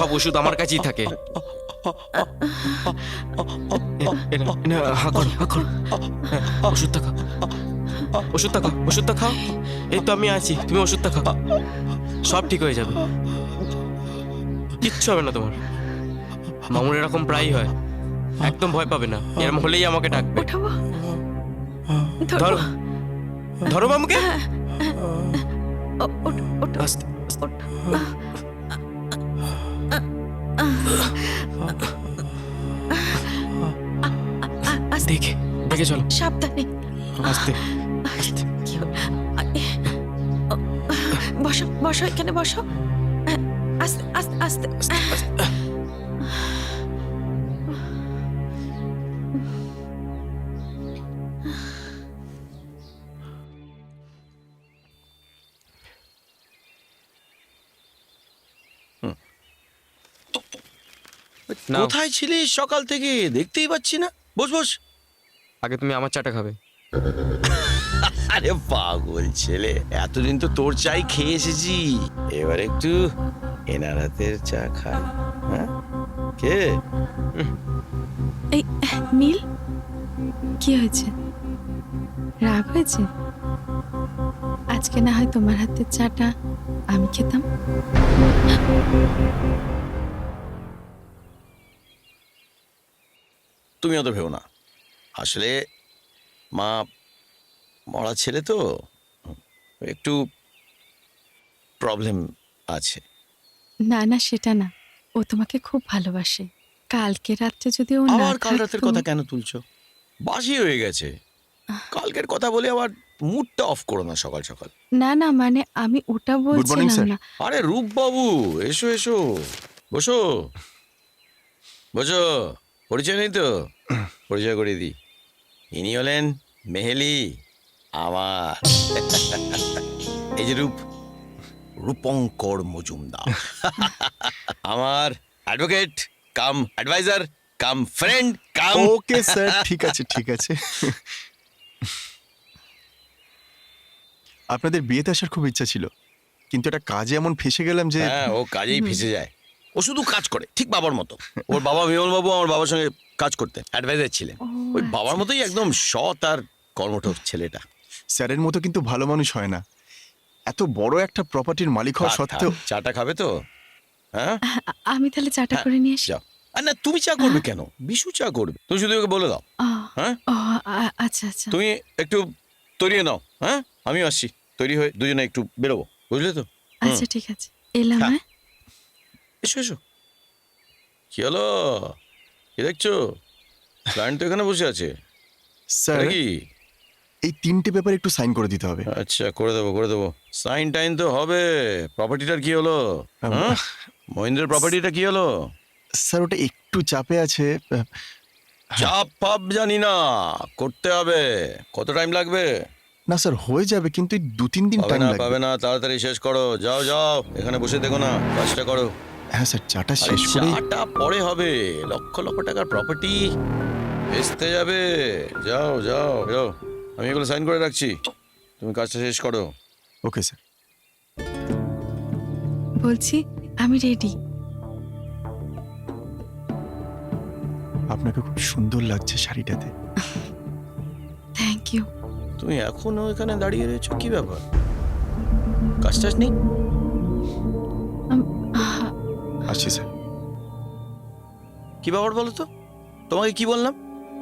সব ওষুধ আমার কাছেই থাকে। হ্যাঁ, ওষুধটা খাও। ওষুধটা খাও ওষুধটা খাও। এই তো আমি আছি তুমি ওষুধটা খাও। সব ঠিক হয়ে যাবে। কিচ্ছু হবে না তোমার। মামুর এরকম প্রায়ই হয়। একদম ভয় পাবে না। এরকম হলেই আমাকে ডাকবে। ধরো। ধরো মামুকে। আস্তে আস্তে, দেখে দেখে চলো। সাবধানে। আস্তে আস্তে। বসো বসো এখানে বসো। আস্তে আস্তে আস্তে। নাও। কোথায় ছিলিস সকাল থেকে? দেখতেই পাচ্ছি না। বস বস। আগে তুমি আমার চাটা খাবে। আরে পাগল ছেলে এতদিন তো তোর চাই খেয়ে এসেছি। এবার একটু এনার হাতের চা খাই হ্যাঁ? কে? এই নীল? কি হয়েছে? রাগ হয়েছে? আজকে না হয় তোমার হাতের চাটা আমি খেতাম। তুমি অত ভেবো না। আসলে মা মরা ছেলে তো। একটু প্রবলেম আছে। না না সেটা না। ও তোমাকে খুব ভালোবাসে। কালকে রাত্রে যদি ও না আবার কাল রাতের কথা কেন তুলছো? বাসি হয়ে গেছে। কালকের কথা বলে আবার মুডটা অফ করো না সকাল সকাল। না না মানে আমি ওটা বলছিলাম না আরে রূপ বাবু এসো এসো। বসো। বসো। পরিচয় নেই তো? পরিচয় করে দিই। ইনি হলেন মেহেলি আমার। এই যে রূপ রূপঙ্কর মজুমদার। আমার advocate cum adviser cum friend cum okay sir ঠিক আছে ঠিক আছে। আপনাদের বিয়েতে আসার খুব ইচ্ছা ছিল কিন্তু একটা কাজে এমন ফেসে গেলাম যে হ্যাঁ ও কাজেই ফেসে যায়। ও শুধু কাজ করে ঠিক বাবার মতো। ওর বাবা বিমল বাবু আমার বাবার সঙ্গে কাজ করতেন অ্যাডভাইজার ছিলেন। ওই বাবার আচ্ছা, মতোই একদম সৎ আর কর্মঠ ছেলেটা। স্যারের মতো কিন্তু ভালো মানুষ হয় না। এত বড় একটা প্রপার্টির মালিক হওয়া সত্ত্বেও থাক, চাটা খাবে তো? হ্যাঁ? আমি তাহলে চাটা হ্যাঁ, করে নিয়ে আসি আর না তুমি চা করবে কেন? বিশু চা করবে। তুমি শুধু ওকে বলে দাও। হ্যাঁ? আচ্ছা আচ্ছা। তুমি একটু তৈরি হয়ে নাও। হ্যাঁ? আমিও আসছি। তৈরি হয়ে দুজনে একটু বেরোবো। বুঝলে তো? আচ্ছা ঠিক আছে। এলাম হ্যাঁ। এসো এসো। কি হলো? কি দেখছ? ক্লায়েন্ট তো এখানে বসে আছে। স্যার কি? এই তিনটে পেপার একটু সাইন করে দিতে হবে। আচ্ছা করে দেবো করে দেবো। সাইন টাইন তো হবে। প্রপার্টিটার কি হলো? হ্যাঁ? মহেন্দ্রের প্রপার্টিটা কি হলো? স্যার ওটা একটু চাপে আছে। চাপ ফাপ জানি না। করতে হবে। কত টাইম লাগবে? না স্যার হয়ে যাবে কিন্তু দু তিন দিন টাইম লাগবে। পাবে না তাড়াতাড়ি শেষ করো। যাও যাও এখানে বসে দেখো না। কাজটা করো। হ্যাঁ স্যার চাটা শেষ করে চাটা পরে হবে। লক্ষ লক্ষ টাকার প্রপার্টি বেচতে যাবে। যাও যাও যাও। আমি এগুলো সাইন করে রাখছি। তুমি কাজটা শেষ করো। ওকে স্যার বলছি আমি রেডি আপনাকে খুব সুন্দর লাগছে শাড়িটাতে। থ্যাংক ইউ তুমি এখনও এখানে দাঁড়িয়ে রয়েছো? কি ব্যাপার? কাজ টাজ নেই? আসছি স্যার। কি ব্যাপার বলো তো? তোমাকে কি বললাম?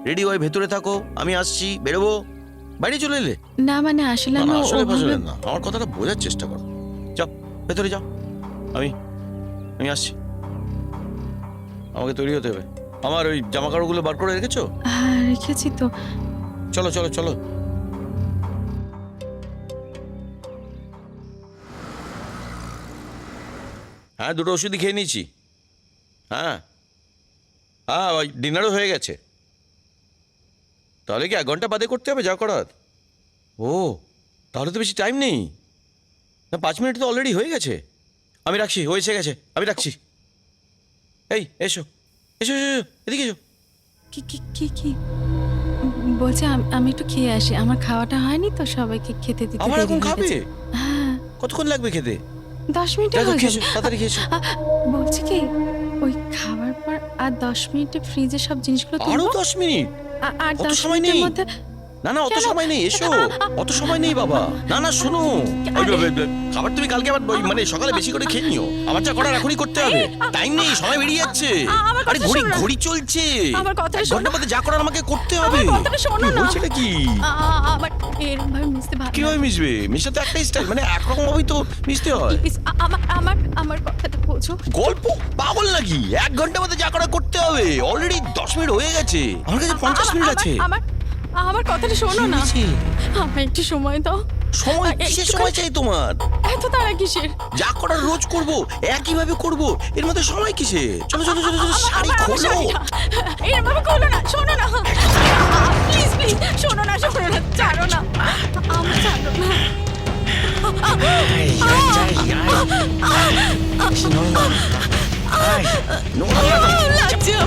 রেডি হয়ে ভেতরে থাকো আমি আসছি বেরোবো। বাইরে চলে এলে? না মানে আসলে না, আমি না, আসলে ওভাবে বুঝলে না। আমার কথাটা বোঝার চেষ্টা করো। যাও ভেতরে যাও। আমি আমি আসছি। আমাকে তৈরি হতে হবে। আমার ওই জামা কাপড়গুলো বার করে রেখেছো? হ্যাঁ রেখেছি তো। চলো চলো চলো। হ্যাঁ দুটো ওষুধই খেয়ে নিয়েছি। হ্যাঁ। হ্যাঁ ওই ডিনারও হয়ে গেছে। তাহলে কি এক ঘণ্টা বাদে করতে হবে? যা করার। ও তাহলে তো বেশি টাইম নেই। না পাঁচ মিনিট তো অলরেডি হয়ে গেছে। আমি রাখছি এসে গেছে আমি রাখছি। এই এসো। এসো এসো এদিকে এসো। কি কি কি কি? বলছি আমি একটু খেয়ে আসি। আমার খাওয়াটা হয়নি তো সবাইকে খেতে দিতে আমার এখন খাবে? হ্যাঁ। কতক্ষণ লাগবে খেতে? দশ মিনিটে দেখো হয়ে খেয়েছো যাবে। তাড়াতাড়ি খেয়েছো। আ, বলছি কি ওই খাওয়ার পর আর দশ মিনিটে ফ্রিজে সব জিনিসগুলো আরও তুলবো? দশ মিনিট? আ- আর অত দশ সময় মিনিটের নেই। মধ্যে না না অত সময় নেই এসো। অত সময় নেই বাবা। না না শোনো। খাবার তুমি কালকে আবার মানে সকালে বেশি করে খেয়ে নিও। আবার যা করার এখনই করতে হবে। টাইম নেই সময় বেরিয়ে যাচ্ছে। আমার কথা আরে ঘড়ি ঘড়ি চলছে। আমার ঘণ্টার মধ্যে যা করার আমাকে করতে হবে। আমার কি আমার এরকম ভাবে মিশতে ভালো কীভাবে মিশবে? মিশতে তো একটাই স্টাইল মানে একরকম ভাবেই তো মিশতে হয়। আমার আমার আমার কথাটা বোঝো। গল্প? পাগল নাকি? এক ঘণ্টার মধ্যে যা করার করতে হবে। অলরেডি দশ মিনিট হয়ে গেছে। আমার কাছে পঞ্চাশ মিনিট আছে। আমার আমার কথাটা শোনো না আমার একটু সময় দাও সময় কিসের সময় চাই তোমার এত তারা কিসের যা করার রোজ করব একই ভাবে করব এর মধ্যে সময় কিসে চলো চলো চলো চলো শাড়ি খোলো শাড়িটা। এরভাবে খোলো না শোনো না প্লিজ প্লিজ শোনো না শোনো না ছাড়ো না আমার ছাড়ো না লাগছে லட்சம்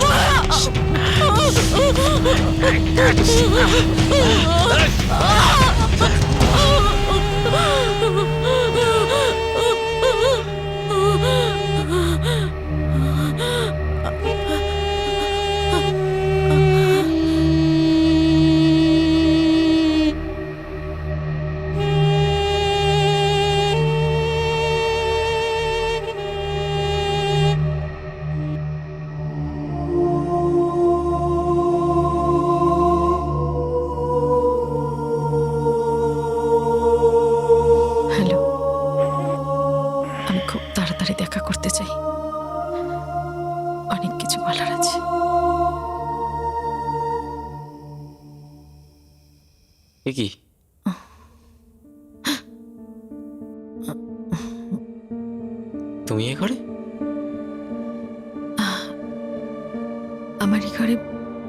আমার ঘরে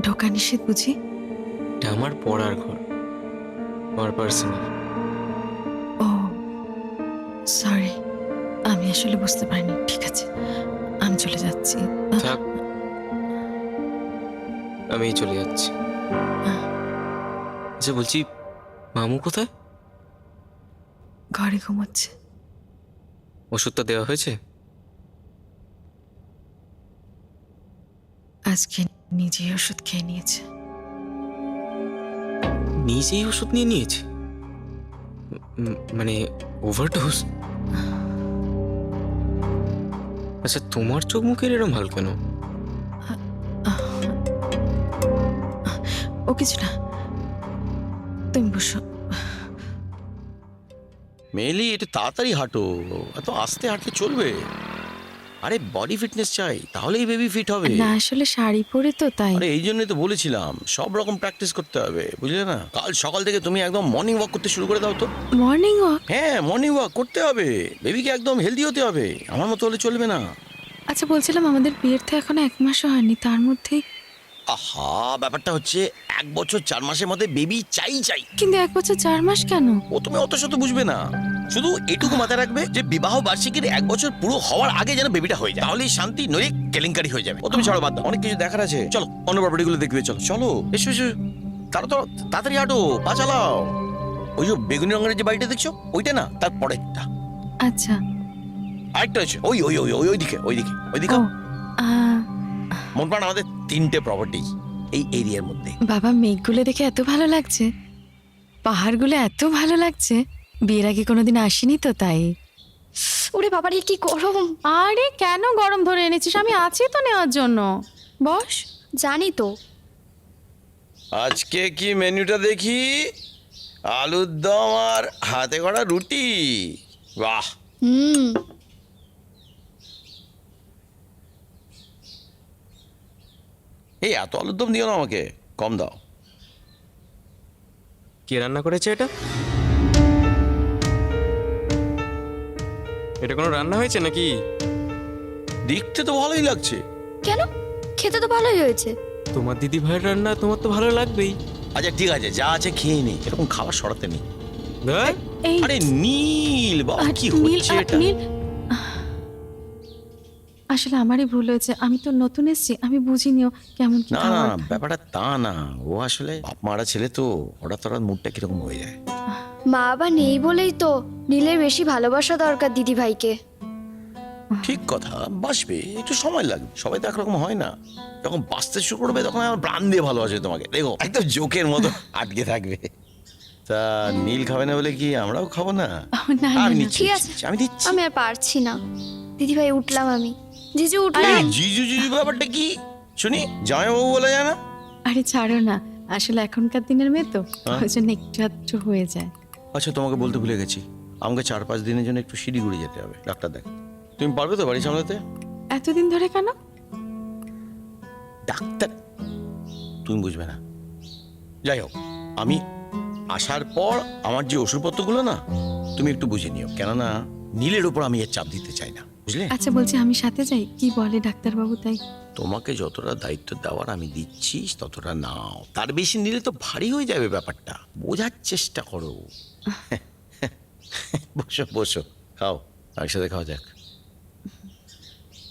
ঢোকা নিষেধ বুঝি? এটা আমার পড়ার ঘর। আমার পার্সোনাল ও সরি আমি আসলে বুঝতে পারিনি। ঠিক আছে আমি চলে যাচ্ছি। থাক আমি চলে যাচ্ছি। আচ্ছা বলছি মামু কোথায়? ঘরে ঘুমোচ্ছে। ওষুধটা দেওয়া হয়েছে? আজকে নিজেই ওষুধ খেয়ে নিয়েছে। নিজেই ওষুধ নিয়ে নিয়েছে? মানে ওভারডোজ আচ্ছা তোমার চোখ মুখের এরম হাল কেন? ও কিছু না। তুমি বসো। মেলি একটু তাড়াতাড়ি হাঁটো। এত আস্তে হাঁটলে চলবে। আরে বডি ফিটনেস চাই তাহলেই বেবি ফিট হবে। না আসলে শাড়ি পরে তো তাই। আরে এই জন্যই তো বলেছিলাম সব রকম প্র্যাকটিস করতে হবে বুঝলে না? কাল সকাল থেকে তুমি একদম মর্নিং ওয়াক করতে শুরু করে দাও তো। মর্নিং ওয়াক হ্যাঁ মর্নিং ওয়াক করতে হবে বেবিকে একদম হেলদি হতে হবে আমার মতো হলে চলবে না। আচ্ছা বলছিলাম আমাদের বিয়ের তো এখনও এক মাসও হয়নি তার মধ্যে? আহা ব্যাপারটা হচ্ছে এক বছর চার মাসের মধ্যে বেবি চাই চাই। কিন্তু এক বছর চার মাস কেন? ও তুমি অত শত বুঝবে না। শুধু এটুকু মাথায় রাখবে যে বিবাহ বার্ষিকীর এক বছর পুরো হওয়ার আগে যেন বেবিটা হয়ে যায়। তাহলেই শান্তি নইলে কেলেঙ্কারি হয়ে যাবে। ও তুমি ছাড়ো বাদ দাও। অনেক কিছু দেখার আছে। চলো। অন্য প্রপার্টি গুলো দেখবে চলো। চলো। এসো এসো। তারা তো তাড়াতাড়ি হাঁটো। পা চালাও। ওই যে বেগুনি রঙের যে বাড়িটা দেখছ ওইটা না তার পরেরটা। আচ্ছা। আরেকটা আছে ওই ওই ওই ওই ওইদিকে ওইদিকে ওইদিকে মন প্রাণ আমাদের তিনটে প্রপার্টি এই এরিয়ার মধ্যে। বাবা মেঘগুলো দেখে এত ভালো লাগছে। পাহাড়গুলো এত ভালো লাগছে। বিয়ের আগে কোনোদিন আসিনি তো তাই। ওরে বাবারে কি গরম। আরে কেন গরম ধরে এনেছিস? আমি আছি তো নেওয়ার জন্য। বস। জানি তো। আজকে কি মেনুটা দেখি? আলুর দম আর হাতে করা রুটি। বাহ। হুম। এই এত আলুর দম দিও না আমাকে। কম দাও। কে রান্না করেছে এটা? এটা কোনো রান্না হয়েছে নাকি? দেখতে তো ভালোই লাগছে। কেন? খেতে তো ভালোই হয়েছে। তোমার দিদি ভাইয়ের রান্না তোমার তো ভালো লাগবেই। আচ্ছা ঠিক আছে যা আছে খেয়ে নে এরকম খাবার সরাতে নেই। এই আরে নীল বাবা কি নীল, হচ্ছে এটা? আসলে আমারই ভুল হয়েছে আমি তো নতুন এসেছি আমি বুঝিনিও কেমন কি না না না, ব্যাপারটা তা না ও আসলে বাপ মারা ছেলে তো হঠাৎ হঠাৎ মুডটা কীরকম হয়ে যায়। মা বাবা নেই বলেই তো নীলের বেশি ভালোবাসা দরকার দিদি ভাইকে ঠিক কথা বাসবে একটু সময় লাগবে সবাই তো একরকম হয় না। যখন বাঁচতে শুরু করবে তখন আমার প্রাণ দিয়ে ভালোবাসে তোমাকে। দেখো একদম জোকের মতো আটকে থাকবে। তা নীল খাবে না বলে কি আমরাও খাব না? না, আমি না। নিচ্ছি ঠিক আছে। নিচ্ছি, আমি দিচ্ছি। আমি আর পারছি না। দিদি ভাই উঠলাম আমি। জিজু আরে উঠলাম। জিজু জিজু ব্যাপারটা কি? শুনি জামাইবাবু বলা যায় না? আরে ছাড়ো না আসলে এখনকার দিনের মেয়ে তো হ্যাঁ। ওই জন্য একটু আধটু হয়ে যায়। আচ্ছা তোমাকে বলতে ভুলে গেছি। আমাকে চার পাঁচ দিনের জন্য একটু শিলিগুড়ি যেতে হবে। ডাক্তার দেখ। তুমি পারবে তো বাড়ি সামলাতে? এতদিন ধরে কেন? ডাক্তার? তুমি বুঝবে না। যাই হোক আমি আসার পর আমার যে ওষুধপত্রগুলো না তুমি একটু বুঝে নিও। কেননা নীলের উপর আমি এর চাপ দিতে চাই না। বুঝলে? আচ্ছা বলছি আমি সাথে যাই? কি বলে ডাক্তারবাবু তাই? তোমাকে যতটা দায়িত্ব দেওয়ার আমি দিচ্ছি ততটা নাও। তার বেশি নিলে তো ভারী হয়ে যাবে ব্যাপারটা। বোঝার চেষ্টা করো। বসো বসো। খাও একসাথে খাওয়া যাক।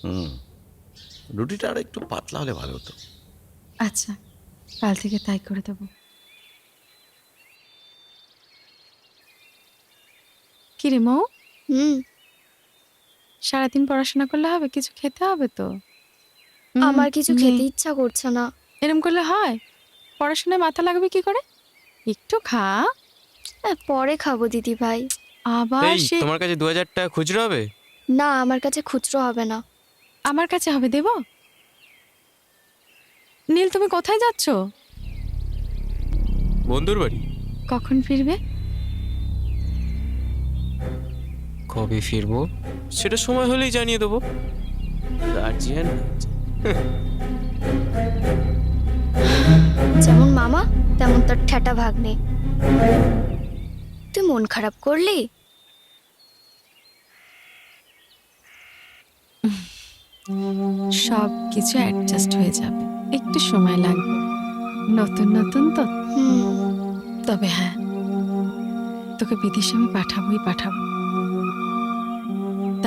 হুম। রুটিটা আর একটু পাতলা হলে ভালো হতো। আচ্ছা কাল থেকে তাই করে দেবো। কি রে মৌ? হুম। সারাদিন পড়াশোনা করলে হবে কিছু খেতে হবে তো? হুম, আমার কিছু নে। খেতে ইচ্ছা করছে না। এরম করলে হয়? পড়াশোনায় মাথা লাগবে কি করে? একটু খা। আহ, পরে খাব দিদি ভাই। আবার এই সে তোমার কাছে দু হাজার টাকা খুচরো হবে? না আমার কাছে খুচরো হবে না। আমার কাছে হবে দেব? নীল তুমি কোথায় যাচ্ছ? বন্ধুর বাড়ি। কখন ফিরবে? কবে ফিরবো? সেটা সময় হলেই জানিয়ে দেবো। গার্জিয়ান যেমন মামা তেমন তোর ঠেটা ভাগ্নে। তুই মন খারাপ করলি? সব কিছু অ্যাডজাস্ট হয়ে যাবে। একটু সময় লাগবে। নতুন নতুন তো। তবে হ্যাঁ তোকে বিদেশে আমি পাঠাবোই পাঠাবো।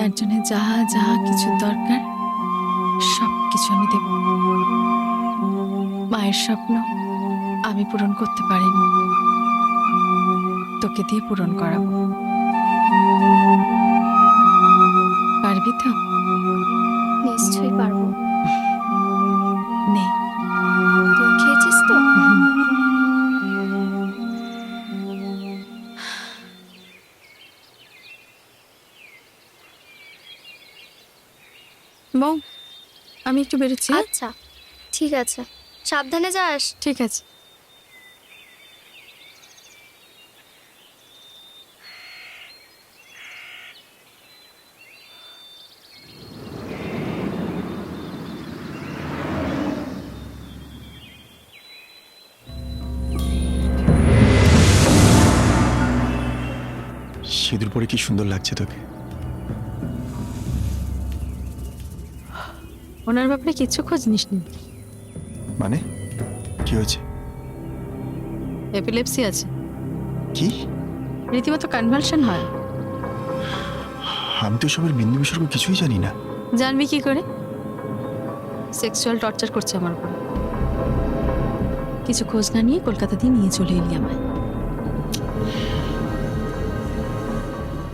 তার জন্য যা যা কিছু দরকার সব কিছু আমি দেব। মায়ের স্বপ্ন আমি পূরণ করতে পারিনি। তোকে দিয়ে পূরণ করাবো। পারবি তো? আমি একটু বেরোচ্ছি হ্যাঁ? আচ্ছা ঠিক আছে। সাবধানে যাস। ঠিক আছে। সিঁদুর পরে কি সুন্দর লাগছে তোকে? ওনার ব্যাপারে কিচ্ছু খোঁজ নিস নি মানে? কি হয়েছে? এপিলেপসি আছে। কি? রীতিমতো কনভালশন হয়। আমি তো সবের বিন্দু বিসর্গ কিছুই জানি না। জানবি কি করে? সেক্সুয়াল টর্চার করছে আমার উপর। কিছু খোঁজ না নিয়ে কলকাতা দিয়ে নিয়ে চলে এলি আমায়।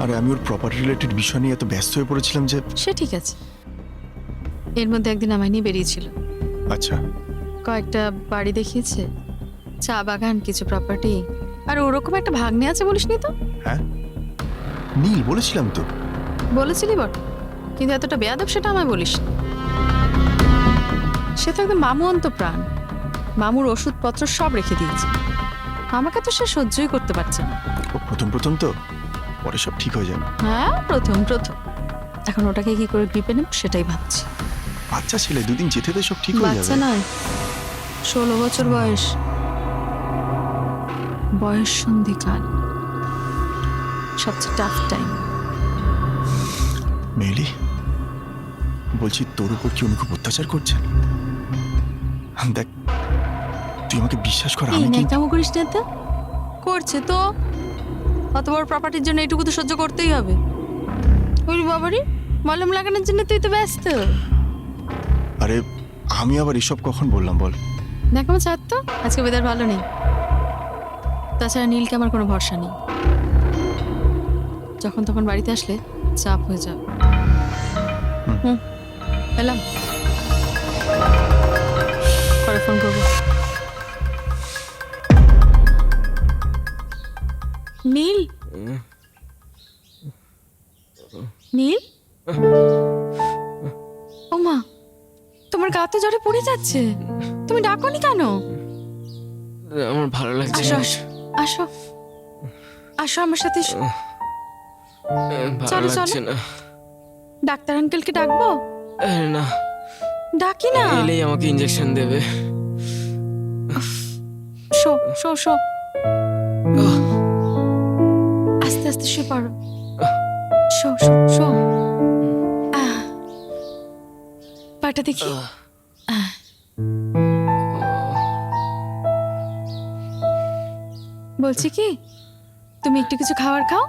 আরে আমি ওর প্রপার্টি রিলেটেড বিষয় নিয়ে এত ব্যস্ত হয়ে পড়েছিলাম যে সে ঠিক আছে। এর মধ্যে একদিন আমায় নিয়ে বেরিয়েছিল। আচ্ছা। কয়েকটা বাড়ি দেখিয়েছে চা বাগান কিছু প্রপার্টি আর ওরকম একটা ভাগ্নে আছে বলিসনি তো? হ্যাঁ? নীল বলেছিলাম তো। বলেছিলি বট কিন্তু এতটা বেয়াদব সেটা আমায় বলিস সে তো একদম মামু অন্ত প্রাণ। মামুর ওষুধপত্র সব রেখে দিয়েছে। আমাকে তো সে সহ্যই করতে পারছে না। ও প্রথম প্রথম তো? পরে সব ঠিক হয়ে যাবে। হ্যাঁ প্রথম প্রথম। এখন ওটাকে কি করে গ্রিপে নেব সেটাই ভাবছি। বাচ্চা ছেলে দুদিন যেতে দে সব ঠিক হয়ে বাচ্চা যাবে। নয় ষোলো বছর বয়স। বয়স সন্ধিকাল। সবচেয়ে টাফ টাইম মেলি বলছি তোর উপর কি উনি খুব অত্যাচার করছেন দেখ তুই আমাকে বিশ্বাস কর আমি কিন্তু ন্যাকামো করিস না তো। করছে তো। অত বড় প্রপার্টির জন্য এইটুকু তো সহ্য করতেই হবে। ওই বাবারি মলম লাগানোর জন্য তুই তো ব্যস্ত। আরে আমি আবার এসব কখন বললাম বল? ন্যাকামো চার তো আজকে ওয়েদার ভালো নেই। তাছাড়া নীলকে আমার কোনো ভরসা নেই। যখন তখন বাড়িতে আসলে চাপ হয়ে যাবে এলাম। পরে ফোন করব। নীল? তোমার তো জ্বরে পড়ে যাচ্ছে। তুমি ডাকোনি কেন? আমার ভালো লাগছে আসো আসো আসো। আসো আমার সাথে। ভালো। লাগছে না। ডাক্তার আঙ্কেলকে ডাকবো? না। ডাকি না। এলেই আমাকে ইঞ্জেকশন দেবে। শো শো শো। আস্তে আস্তে শুয়ে পড়ো। শো শো শো। পাটা দেখি। বলছি কি তুমি একটু কিছু খাবার খাও?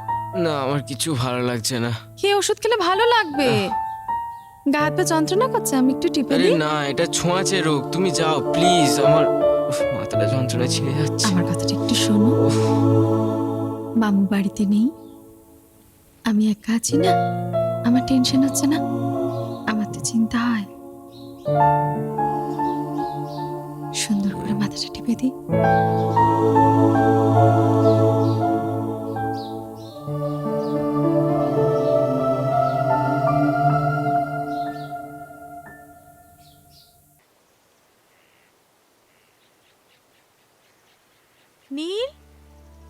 না আমার কিছু ভালো লাগছে না। কি ওষুধ খেলে ভালো লাগবে? গা হাত পা যন্ত্রণা করছে আমি একটু টিপে আরে দিই? না এটা ছোঁয়াচে রোগ তুমি যাও প্লিজ আমার উফ, মাথাটা যন্ত্রণা ছিঁড়ে যাচ্ছে। আমার কথাটা একটু শোনো। মামু বাড়িতে নেই। আমি একা আছি না আমার টেনশন হচ্ছে না আমার তো চিন্তা হয়। সুন্দর করে মাথাটা টিপে দিই।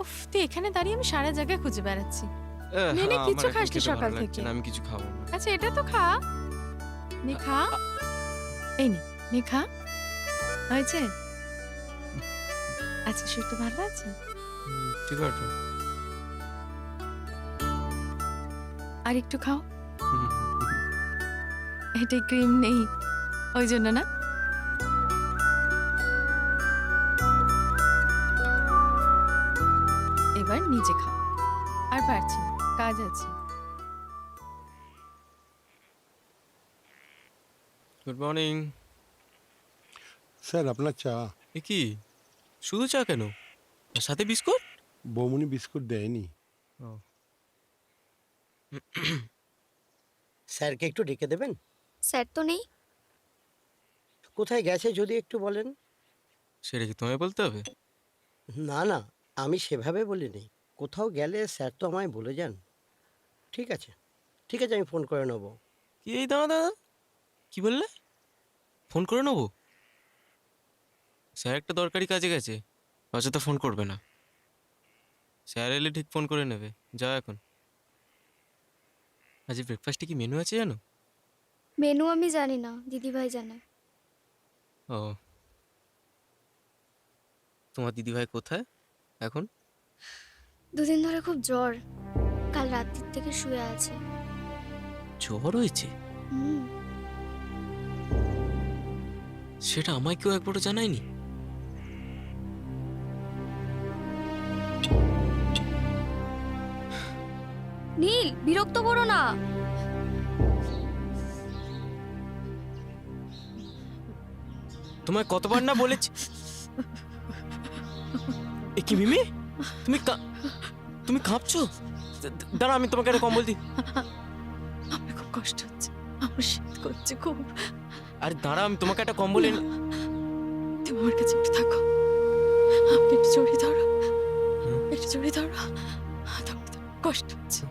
উফ তুই এখানে দাঁড়িয়ে আমি সারা জায়গায় খুঁজে বেড়াচ্ছি। এ, নে, নে, আমার কিচ্ছু এখন খাসনি সকাল থেকে। আমি কিছু খাব না। আচ্ছা এটা তো খা। নে খা। এই নে নে খা। হয়েছে? আচ্ছা শরীরটা ভালো আছে? ঠিক আছে। আর একটু খাও। এটা ক্রিম নেই ওই জন্য না? কাজ আছে। গুড মর্নিং স্যার আপনার চা। এ কি? শুধু চা কেন? আর সাথে বিস্কুট? বৌমনি বিস্কুট দেয়নি। স্যারকে একটু ডেকে দেবেন? স্যার তো নেই। কোথায় গেছে যদি একটু বলেন? সেটা কি তোমায় বলতে হবে? না না আমি সেভাবে বলিনি। কোথাও গেলে স্যার তো আমায় বলে যান। ঠিক আছে। ঠিক আছে আমি ফোন করে নেব। কি এই দাঁড়া দাদা? কি বললে? ফোন করে নেব? স্যার একটা দরকারি কাজে গেছে। অযথা ফোন করবে না। স্যার এলে ঠিক ফোন করে নেবে। যাও এখন। আজ ব্রেকফাস্টে কি মেনু আছে জানো? মেনু আমি জানি না দিদিভাই জানে। ও। তোমার দিদিভাই কোথায় এখন? দুদিন ধরে খুব জ্বর। রাত্রির থেকে শুয়ে আছে। জ্বর হয়েছে? হুম। সেটা আমায় কেউ একবারও জানায়নি? নীল বিরক্ত করো না। তোমায় কতবার না বলেছি? এ কি মিমি? তুমি তুমি কাঁপছো? দাঁড়া আমি তোমাকে একটা কম্বল দিই। আমার খুব কষ্ট হচ্ছে আমার শীত করছে খুব। আরে দাঁড়া আমি তোমাকে একটা কম্বল এনে তুমি আমার কাছে একটু থাকো। আমাকে একটু জড়িয়ে ধরো। একটু জড়িয়ে ধরো। কষ্ট হচ্ছে।